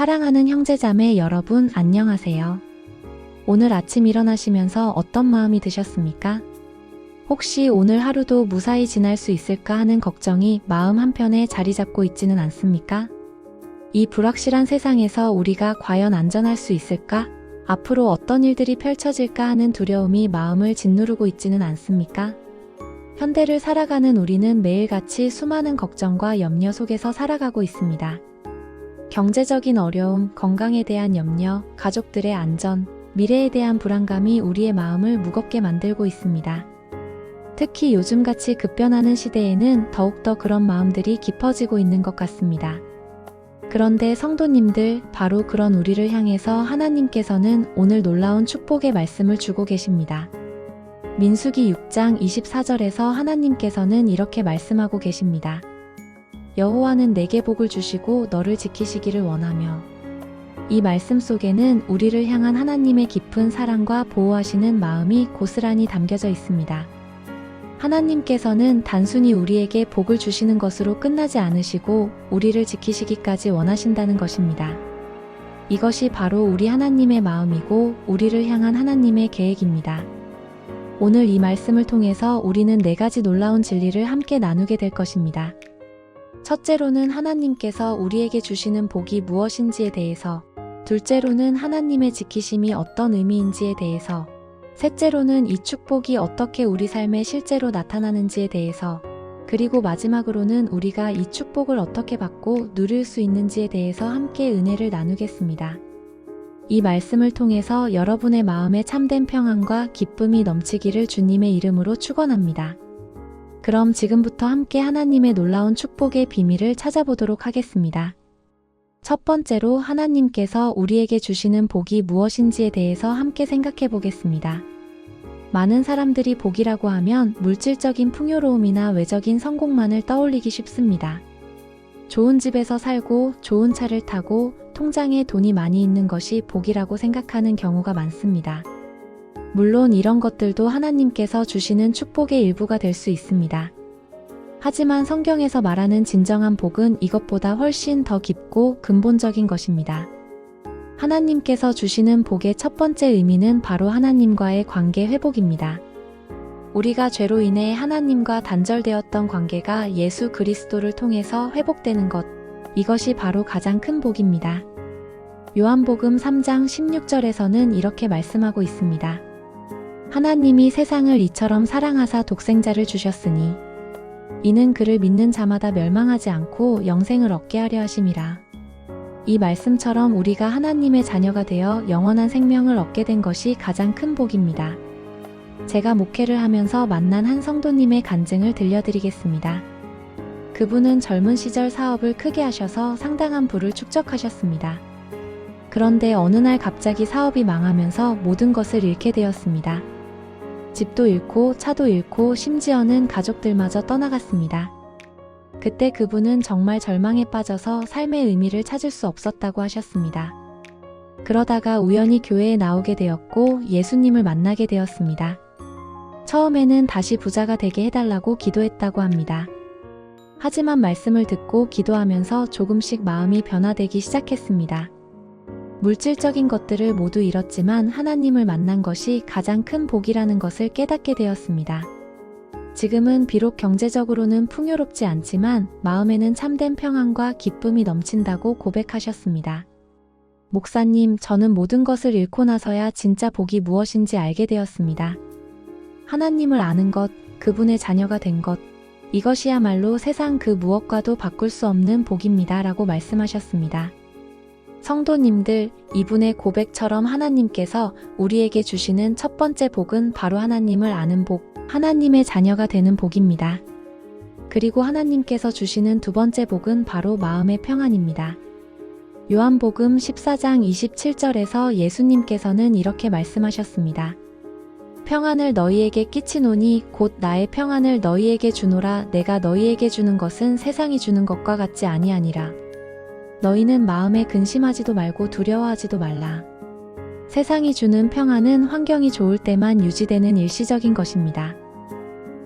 사랑하는 형제자매 여러분 안녕하세요. 오늘 아침 일어나시면서 어떤 마음이 드셨습니까? 혹시 오늘 하루도 무사히 지날 수 있을까 하는 걱정이 마음 한편에 자리 잡고 있지는 않습니까? 이 불확실한 세상에서 우리가 과연 안전할 수 있을까? 앞으로 어떤 일들이 펼쳐질까 하는 두려움이 마음을 짓누르고 있지는 않습니까? 현대를 살아가는 우리는 매일같이 수많은 걱정과 염려 속에서 살아가고 있습니다. 경제적인 어려움, 건강에 대한 염려, 가족들의 안전, 미래에 대한 불안감이 우리의 마음을 무겁게 만들고 있습니다. 특히 요즘같이 급변하는 시대에는 더욱더 그런 마음들이 깊어지고 있는 것 같습니다. 그런데 성도님들, 바로 그런 우리를 향해서 하나님께서는 오늘 놀라운 축복의 말씀을 주고 계십니다. 민수기 6장 24절에서 하나님께서는 이렇게 말씀하고 계십니다. 여호와는 내게 복을 주시고 너를 지키시기를 원하며 이 말씀 속에는 우리를 향한 하나님의 깊은 사랑과 보호하시는 마음이 고스란히 담겨져 있습니다. 하나님께서는 단순히 우리에게 복을 주시는 것으로 끝나지 않으시고 우리를 지키시기까지 원하신다는 것입니다. 이것이 바로 우리 하나님의 마음이고 우리를 향한 하나님의 계획입니다. 오늘 이 말씀을 통해서 우리는 네 가지 놀라운 진리를 함께 나누게 될 것입니다. 첫째로는 하나님께서 우리에게 주시는 복이 무엇인지에 대해서, 둘째로는 하나님의 지키심이 어떤 의미인지에 대해서, 셋째로는 이 축복이 어떻게 우리 삶에 실제로 나타나는지에 대해서, 그리고 마지막으로는 우리가 이 축복을 어떻게 받고 누릴 수 있는지에 대해서 함께 은혜를 나누겠습니다. 이 말씀을 통해서 여러분의 마음에 참된 평안과 기쁨이 넘치기를 주님의 이름으로 축원합니다. 그럼 지금부터 함께 하나님의 놀라운 축복의 비밀을 찾아보도록 하겠습니다. 첫 번째로 하나님께서 우리에게 주시는 복이 무엇인지에 대해서 함께 생각해 보겠습니다. 많은 사람들이 복이라고 하면 물질적인 풍요로움이나 외적인 성공만을 떠올리기 쉽습니다. 좋은 집에서 살고 좋은 차를 타고 통장에 돈이 많이 있는 것이 복이라고 생각하는 경우가 많습니다. 물론 이런 것들도 하나님께서 주시는 축복의 일부가 될 수 있습니다. 하지만 성경에서 말하는 진정한 복은 이것보다 훨씬 더 깊고 근본적인 것입니다. 하나님께서 주시는 복의 첫 번째 의미는 바로 하나님과의 관계 회복입니다. 우리가 죄로 인해 하나님과 단절되었던 관계가 예수 그리스도를 통해서 회복되는 것, 이것이 바로 가장 큰 복입니다. 요한복음 3장 16절에서는 이렇게 말씀하고 있습니다. 하나님이 세상을 이처럼 사랑하사 독생자를 주셨으니 이는 그를 믿는 자마다 멸망하지 않고 영생을 얻게 하려 하심이라. 이 말씀처럼 우리가 하나님의 자녀가 되어 영원한 생명을 얻게 된 것이 가장 큰 복입니다. 제가 목회를 하면서 만난 한 성도님의 간증을 들려드리겠습니다. 그분은 젊은 시절 사업을 크게 하셔서 상당한 부를 축적하셨습니다. 그런데 어느 날 갑자기 사업이 망하면서 모든 것을 잃게 되었습니다. 집도 잃고 차도 잃고 심지어는 가족들마저 떠나갔습니다. 그때 그분은 정말 절망에 빠져서 삶의 의미를 찾을 수 없었다고 하셨습니다. 그러다가 우연히 교회에 나오게 되었고 예수님을 만나게 되었습니다. 처음에는 다시 부자가 되게 해달라고 기도했다고 합니다. 하지만 말씀을 듣고 기도하면서 조금씩 마음이 변화되기 시작했습니다. 물질적인 것들을 모두 잃었지만 하나님을 만난 것이 가장 큰 복이라는 것을 깨닫게 되었습니다. 지금은 비록 경제적으로는 풍요롭지 않지만 마음에는 참된 평안과 기쁨이 넘친다고 고백하셨습니다. 목사님, 저는 모든 것을 잃고 나서야 진짜 복이 무엇인지 알게 되었습니다. 하나님을 아는 것, 그분의 자녀가 된 것, 이것이야말로 세상 그 무엇과도 바꿀 수 없는 복입니다. 라고 말씀하셨습니다. 성도님들, 이분의 고백처럼 하나님께서 우리에게 주시는 첫 번째 복은 바로 하나님을 아는 복, 하나님의 자녀가 되는 복입니다. 그리고 하나님께서 주시는 두 번째 복은 바로 마음의 평안입니다. 요한복음 14장 27절에서 예수님께서는 이렇게 말씀하셨습니다. 평안을 너희에게 끼치노니 곧 나의 평안을 너희에게 주노라 내가 너희에게 주는 것은 세상이 주는 것과 같지 아니하니라. 너희는 마음에 근심하지도 말고 두려워하지도 말라. 세상이 주는 평안은 환경이 좋을 때만 유지되는 일시적인 것입니다.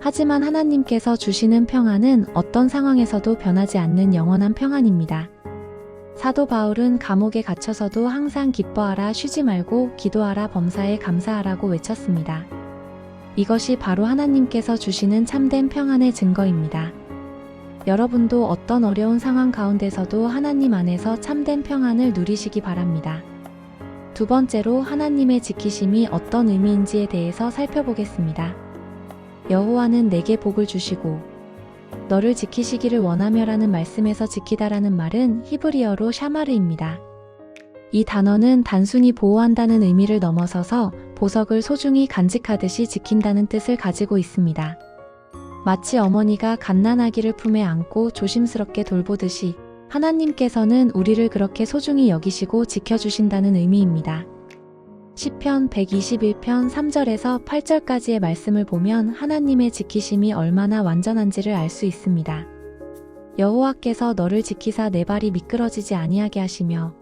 하지만 하나님께서 주시는 평안은 어떤 상황에서도 변하지 않는 영원한 평안입니다. 사도 바울은 감옥에 갇혀서도 항상 기뻐하라 쉬지 말고 기도하라 범사에 감사하라고 외쳤습니다. 이것이 바로 하나님께서 주시는 참된 평안의 증거입니다. 여러분도 어떤 어려운 상황 가운데서도 하나님 안에서 참된 평안을 누리시기 바랍니다. 두 번째로 하나님의 지키심이 어떤 의미인지에 대해서 살펴보겠습니다. 여호와는 내게 복을 주시고 너를 지키시기를 원하며라는 말씀에서 지키다라는 말은 히브리어로 샤마르입니다. 이 단어는 단순히 보호한다는 의미를 넘어서서 보석을 소중히 간직하듯이 지킨다는 뜻을 가지고 있습니다. 마치 어머니가 갓난아기를 품에 안고 조심스럽게 돌보듯이 하나님께서는 우리를 그렇게 소중히 여기시고 지켜주신다는 의미입니다. 시편 121편 3절에서 8절까지의 말씀을 보면 하나님의 지키심이 얼마나 완전한지를 알 수 있습니다. 여호와께서 너를 지키사 내 발이 미끄러지지 아니하게 하시며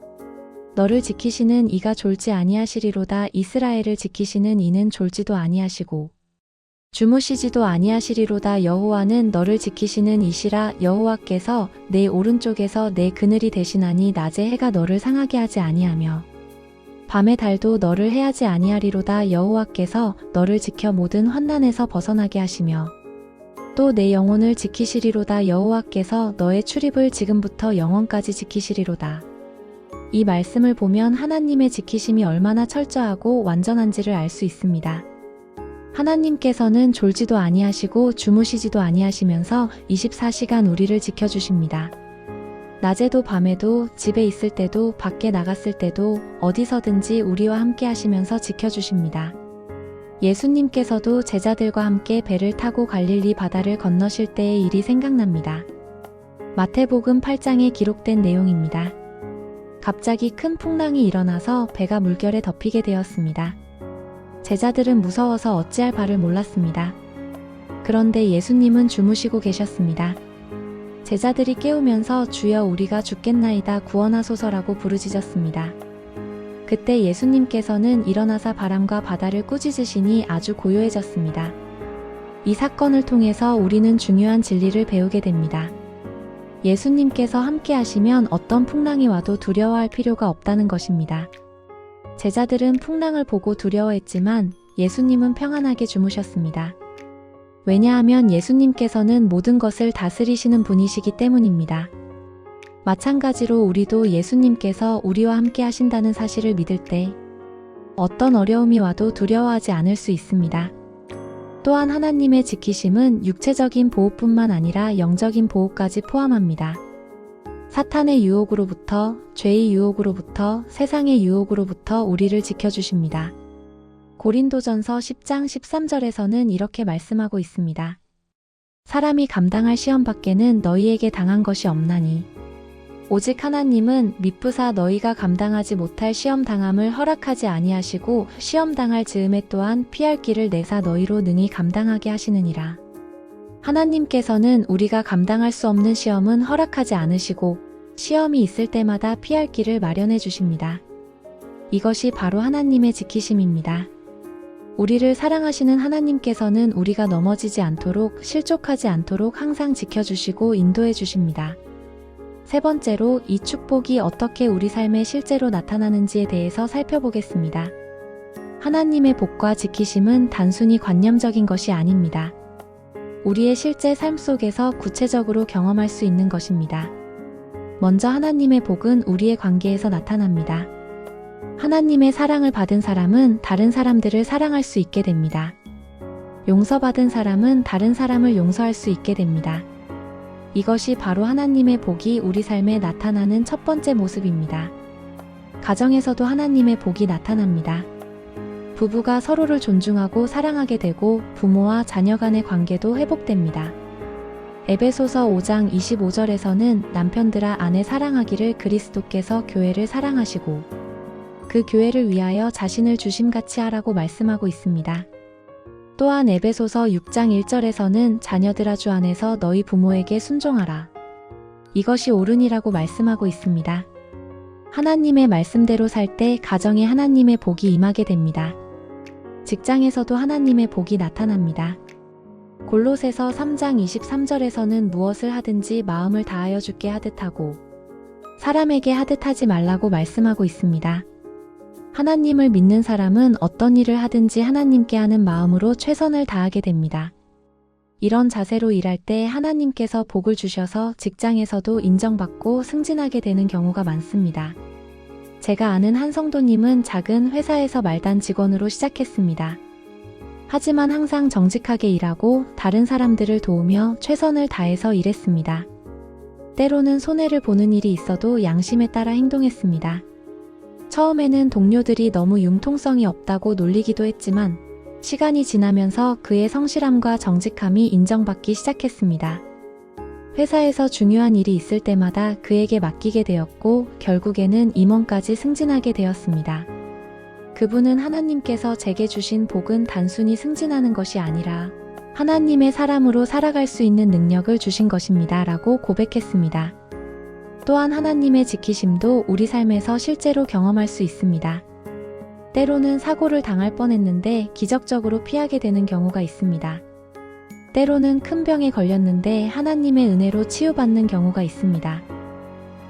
너를 지키시는 이가 졸지 아니하시리로다 이스라엘을 지키시는 이는 졸지도 아니하시고 주무시지도 아니하시리로다 여호와는 너를 지키시는 이시라 여호와께서 내 오른쪽에서 내 그늘이 되시나니 낮에 해가 너를 상하게 하지 아니하며 밤의 달도 너를 해하지 아니하리로다 여호와께서 너를 지켜 모든 환난에서 벗어나게 하시며 또 내 영혼을 지키시리로다 여호와께서 너의 출입을 지금부터 영원까지 지키시리로다. 이 말씀을 보면 하나님의 지키심이 얼마나 철저하고 완전한지를 알 수 있습니다. 하나님께서는 졸지도 아니하시고 주무시지도 아니하시면서 24시간 우리를 지켜주십니다. 낮에도 밤에도 집에 있을 때도 밖에 나갔을 때도 어디서든지 우리와 함께 하시면서 지켜주십니다. 예수님께서도 제자들과 함께 배를 타고 갈릴리 바다를 건너실 때의 일이 생각납니다. 마태복음 8장에 기록된 내용입니다. 갑자기 큰 풍랑이 일어나서 배가 물결에 덮이게 되었습니다. 제자들은 무서워서 어찌할 바를 몰랐습니다. 그런데 예수님은 주무시고 계셨습니다. 제자들이 깨우면서 주여 우리가 죽겠나이다 구원하소서라고 부르짖었습니다. 그때 예수님께서는 일어나사 바람과 바다를 꾸짖으시니 아주 고요해졌습니다. 이 사건을 통해서 우리는 중요한 진리를 배우게 됩니다. 예수님께서 함께 하시면 어떤 풍랑이 와도 두려워할 필요가 없다는 것입니다. 제자들은 풍랑을 보고 두려워했지만 예수님은 평안하게 주무셨습니다. 왜냐하면 예수님께서는 모든 것을 다스리시는 분이시기 때문입니다. 마찬가지로 우리도 예수님께서 우리와 함께 하신다는 사실을 믿을 때 어떤 어려움이 와도 두려워하지 않을 수 있습니다. 또한 하나님의 지키심은 육체적인 보호뿐만 아니라 영적인 보호까지 포함합니다. 사탄의 유혹으로부터, 죄의 유혹으로부터, 세상의 유혹으로부터 우리를 지켜주십니다. 고린도전서 10장 13절에서는 이렇게 말씀하고 있습니다. 사람이 감당할 시험 밖에는 너희에게 당한 것이 없나니 오직 하나님은 미쁘사 너희가 감당하지 못할 시험 당함을 허락하지 아니하시고 시험 당할 즈음에 또한 피할 길을 내사 너희로 능히 감당하게 하시느니라. 하나님께서는 우리가 감당할 수 없는 시험은 허락하지 않으시고 시험이 있을 때마다 피할 길을 마련해 주십니다. 이것이 바로 하나님의 지키심입니다. 우리를 사랑하시는 하나님께서는 우리가 넘어지지 않도록 실족하지 않도록 항상 지켜주시고 인도해 주십니다. 세 번째로 이 축복이 어떻게 우리 삶에 실제로 나타나는지에 대해서 살펴보겠습니다. 하나님의 복과 지키심은 단순히 관념적인 것이 아닙니다. 우리의 실제 삶 속에서 구체적으로 경험할 수 있는 것입니다. 먼저 하나님의 복은 우리의 관계에서 나타납니다. 하나님의 사랑을 받은 사람은 다른 사람들을 사랑할 수 있게 됩니다. 용서받은 사람은 다른 사람을 용서할 수 있게 됩니다. 이것이 바로 하나님의 복이 우리 삶에 나타나는 첫 번째 모습입니다. 가정에서도 하나님의 복이 나타납니다. 부부가 서로를 존중하고 사랑하게 되고 부모와 자녀 간의 관계도 회복됩니다. 에베소서 5장 25절에서는 남편들아 아내 사랑하기를 그리스도께서 교회를 사랑하시고 그 교회를 위하여 자신을 주심같이 하라고 말씀하고 있습니다. 또한 에베소서 6장 1절에서는 자녀들아 주 안에서 너희 부모에게 순종하라. 이것이 옳으니라고 말씀하고 있습니다. 하나님의 말씀대로 살 때 가정에 하나님의 복이 임하게 됩니다. 직장에서도 하나님의 복이 나타납니다. 골로새서 3장 23절에서는 무엇을 하든지 마음을 다하여 주게 하듯 하고 사람에게 하듯 하지 말라고 말씀하고 있습니다. 하나님을 믿는 사람은 어떤 일을 하든지 하나님께 하는 마음으로 최선을 다하게 됩니다. 이런 자세로 일할 때 하나님께서 복을 주셔서 직장에서도 인정받고 승진하게 되는 경우가 많습니다. 제가 아는 한 성도님은 작은 회사에서 말단 직원으로 시작했습니다. 하지만 항상 정직하게 일하고 다른 사람들을 도우며 최선을 다해서 일했습니다. 때로는 손해를 보는 일이 있어도 양심에 따라 행동했습니다. 처음에는 동료들이 너무 융통성이 없다고 놀리기도 했지만 시간이 지나면서 그의 성실함과 정직함이 인정받기 시작했습니다. 회사에서 중요한 일이 있을 때마다 그에게 맡기게 되었고 결국에는 임원까지 승진하게 되었습니다. 그분은 하나님께서 제게 주신 복은 단순히 승진하는 것이 아니라 하나님의 사람으로 살아갈 수 있는 능력을 주신 것입니다. 라고 고백했습니다. 또한 하나님의 지키심도 우리 삶에서 실제로 경험할 수 있습니다. 때로는 사고를 당할 뻔했는데 기적적으로 피하게 되는 경우가 있습니다. 때로는 큰 병에 걸렸는데 하나님의 은혜로 치유받는 경우가 있습니다.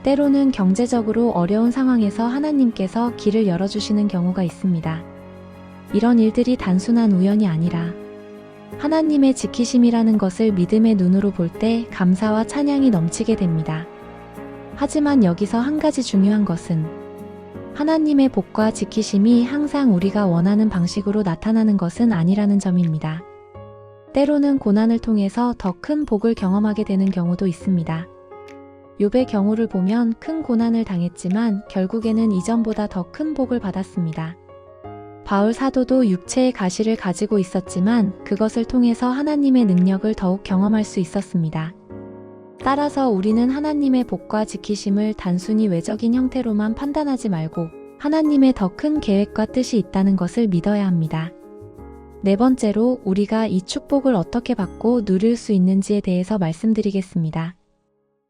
때로는 경제적으로 어려운 상황에서 하나님께서 길을 열어주시는 경우가 있습니다. 이런 일들이 단순한 우연이 아니라 하나님의 지키심이라는 것을 믿음의 눈으로 볼 때 감사와 찬양이 넘치게 됩니다. 하지만 여기서 한 가지 중요한 것은 하나님의 복과 지키심이 항상 우리가 원하는 방식으로 나타나는 것은 아니라는 점입니다. 때로는 고난을 통해서 더 큰 복을 경험하게 되는 경우도 있습니다. 욥의 경우를 보면 큰 고난을 당했지만 결국에는 이전보다 더 큰 복을 받았습니다. 바울 사도도 육체의 가시를 가지고 있었지만 그것을 통해서 하나님의 능력을 더욱 경험할 수 있었습니다. 따라서 우리는 하나님의 복과 지키심을 단순히 외적인 형태로만 판단하지 말고 하나님의 더 큰 계획과 뜻이 있다는 것을 믿어야 합니다. 네 번째로 우리가 이 축복을 어떻게 받고 누릴 수 있는지에 대해서 말씀드리겠습니다.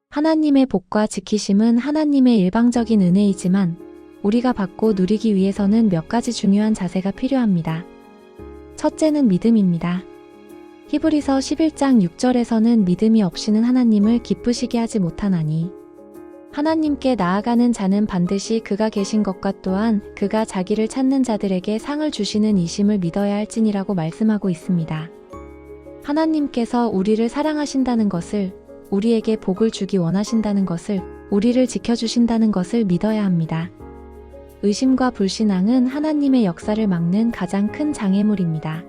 하나님의 복과 지키심은 하나님의 일방적인 은혜이지만 우리가 받고 누리기 위해서는 몇 가지 중요한 자세가 필요합니다. 첫째는 믿음입니다. 히브리서 11장 6절에서는 믿음이 없이는 하나님을 기쁘시게 하지 못하나니 하나님께 나아가는 자는 반드시 그가 계신 것과 또한 그가 자기를 찾는 자들에게 상을 주시는 이심을 믿어야 할지니라고 말씀하고 있습니다. 하나님께서 우리를 사랑하신다는 것을 우리에게 복을 주기 원하신다는 것을 우리를 지켜주신다는 것을 믿어야 합니다. 의심과 불신앙은 하나님의 역사를 막는 가장 큰 장애물입니다.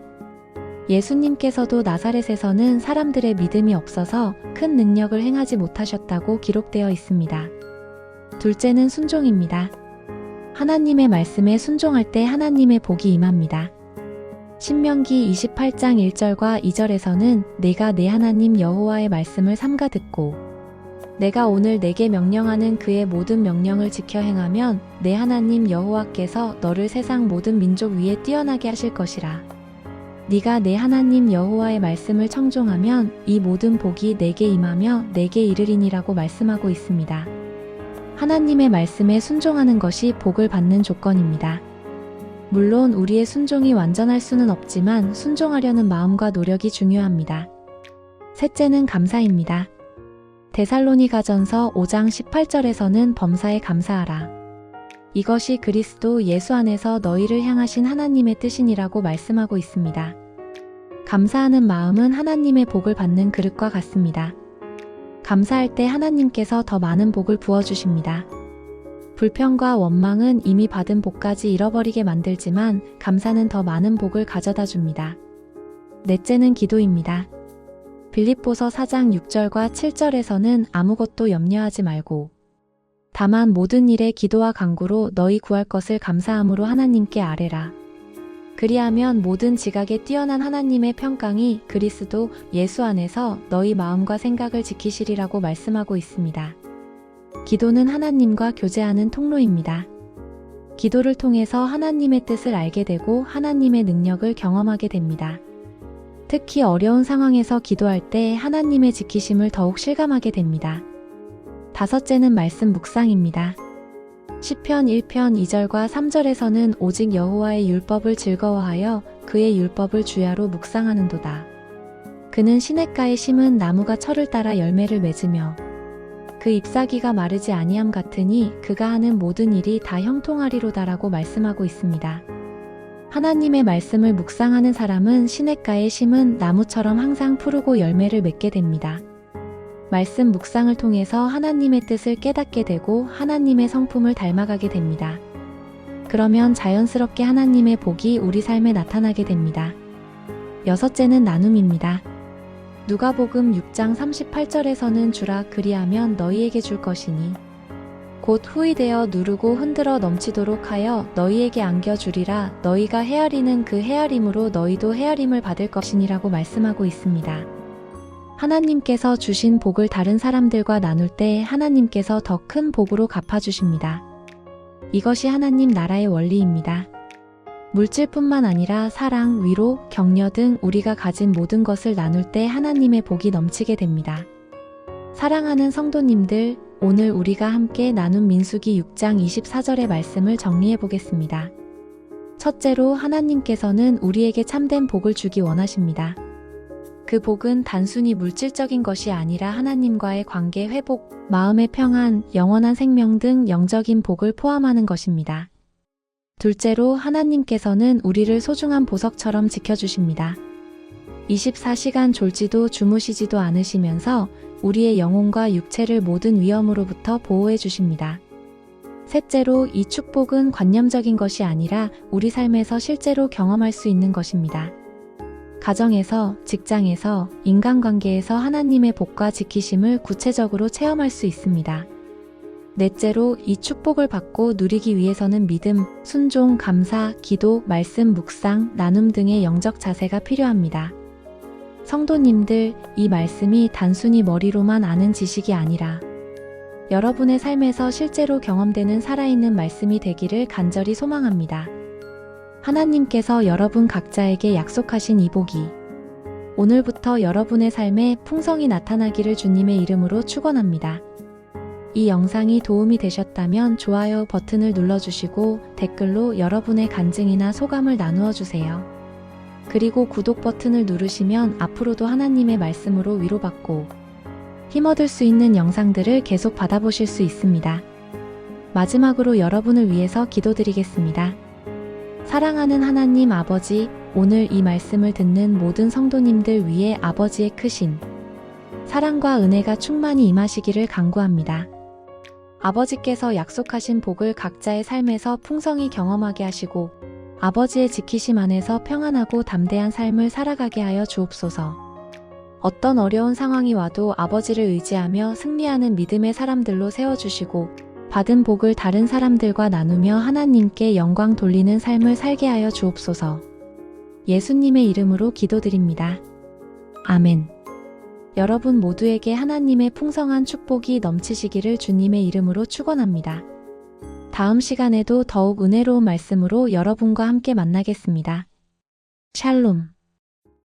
예수님께서도 나사렛에서는 사람들의 믿음이 없어서 큰 능력을 행하지 못하셨다고 기록되어 있습니다. 둘째는 순종입니다. 하나님의 말씀에 순종할 때 하나님의 복이 임합니다. 신명기 28장 1절과 2절에서는 내가 내 하나님 여호와의 말씀을 삼가 듣고 내가 오늘 내게 명령하는 그의 모든 명령을 지켜 행하면 내 하나님 여호와께서 너를 세상 모든 민족 위에 뛰어나게 하실 것이라. 네가 내 하나님 여호와의 말씀을 청종하면 이 모든 복이 내게 임하며 내게 이르리니라고 말씀하고 있습니다. 하나님의 말씀에 순종하는 것이 복을 받는 조건입니다. 물론 우리의 순종이 완전할 수는 없지만 순종하려는 마음과 노력이 중요합니다. 셋째는 감사입니다. 데살로니가전서 5장 18절에서는 범사에 감사하라. 이것이 그리스도 예수 안에서 너희를 향하신 하나님의 뜻이니라고 말씀하고 있습니다. 감사하는 마음은 하나님의 복을 받는 그릇과 같습니다. 감사할 때 하나님께서 더 많은 복을 부어주십니다. 불평과 원망은 이미 받은 복까지 잃어버리게 만들지만 감사는 더 많은 복을 가져다 줍니다. 넷째는 기도입니다. 빌립보서 4장 6절과 7절에서는 아무것도 염려하지 말고 다만 모든 일에 기도와 간구로 너희 구할 것을 감사함으로 하나님께 아뢰라. 그리하면 모든 지각에 뛰어난 하나님의 평강이 그리스도 예수 안에서 너희 마음과 생각을 지키시리라고 말씀하고 있습니다. 기도는 하나님과 교제하는 통로입니다. 기도를 통해서 하나님의 뜻을 알게 되고 하나님의 능력을 경험하게 됩니다. 특히 어려운 상황에서 기도할 때 하나님의 지키심을 더욱 실감하게 됩니다. 다섯째는 말씀 묵상입니다. 시편 1편 2절과 3절에서는 오직 여호와의 율법을 즐거워하여 그의 율법을 주야로 묵상하는도다. 그는 시냇가에 심은 나무가 철을 따라 열매를 맺으며 그 잎사귀가 마르지 아니함 같으니 그가 하는 모든 일이 다 형통하리로다라고 말씀하고 있습니다. 하나님의 말씀을 묵상하는 사람은 시냇가에 심은 나무처럼 항상 푸르고 열매를 맺게 됩니다. 말씀 묵상을 통해서 하나님의 뜻을 깨닫게 되고 하나님의 성품을 닮아가게 됩니다. 그러면 자연스럽게 하나님의 복이 우리 삶에 나타나게 됩니다. 여섯째는 나눔입니다. 누가복음 6장 38절에서는 주라 그리하면 너희에게 줄 것이니 곧 후이 되어 누르고 흔들어 넘치도록 하여 너희에게 안겨 주리라 너희가 헤아리는 그 헤아림으로 너희도 헤아림을 받을 것이니라고 말씀하고 있습니다. 하나님께서 주신 복을 다른 사람들과 나눌 때 하나님께서 더 큰 복으로 갚아주십니다. 이것이 하나님 나라의 원리입니다. 물질뿐만 아니라 사랑, 위로, 격려 등 우리가 가진 모든 것을 나눌 때 하나님의 복이 넘치게 됩니다. 사랑하는 성도님들, 오늘 우리가 함께 나눈 민수기 6장 24절의 말씀을 정리해 보겠습니다. 첫째로 하나님께서는 우리에게 참된 복을 주기 원하십니다. 그 복은 단순히 물질적인 것이 아니라 하나님과의 관계 회복, 마음의 평안, 영원한 생명 등 영적인 복을 포함하는 것입니다. 둘째로 하나님께서는 우리를 소중한 보석처럼 지켜주십니다. 24시간 졸지도 주무시지도 않으시면서 우리의 영혼과 육체를 모든 위험으로부터 보호해 주십니다. 셋째로 이 축복은 관념적인 것이 아니라 우리 삶에서 실제로 경험할 수 있는 것입니다. 가정에서, 직장에서, 인간관계에서 하나님의 복과 지키심을 구체적으로 체험할 수 있습니다. 넷째로 이 축복을 받고 누리기 위해서는 믿음, 순종, 감사, 기도, 말씀, 묵상, 나눔 등의 영적 자세가 필요합니다. 성도님들, 이 말씀이 단순히 머리로만 아는 지식이 아니라 여러분의 삶에서 실제로 경험되는 살아있는 말씀이 되기를 간절히 소망합니다. 하나님께서 여러분 각자에게 약속하신 이 복이 오늘부터 여러분의 삶에 풍성이 나타나기를 주님의 이름으로 축원합니다. 이 영상이 도움이 되셨다면 좋아요 버튼을 눌러주시고 댓글로 여러분의 간증이나 소감을 나누어 주세요. 그리고 구독 버튼을 누르시면 앞으로도 하나님의 말씀으로 위로받고 힘얻을 수 있는 영상들을 계속 받아보실 수 있습니다. 마지막으로 여러분을 위해서 기도드리겠습니다. 사랑하는 하나님 아버지, 오늘 이 말씀을 듣는 모든 성도님들 위해 아버지의 크신 사랑과 은혜가 충만히 임하시기를 간구합니다. 아버지께서 약속하신 복을 각자의 삶에서 풍성히 경험하게 하시고 아버지의 지키심 안에서 평안하고 담대한 삶을 살아가게 하여 주옵소서. 어떤 어려운 상황이 와도 아버지를 의지하며 승리하는 믿음의 사람들로 세워주시고 받은 복을 다른 사람들과 나누며 하나님께 영광 돌리는 삶을 살게 하여 주옵소서. 예수님의 이름으로 기도드립니다. 아멘. 여러분 모두에게 하나님의 풍성한 축복이 넘치시기를 주님의 이름으로 축원합니다. 다음 시간에도 더욱 은혜로운 말씀으로 여러분과 함께 만나겠습니다. 샬롬.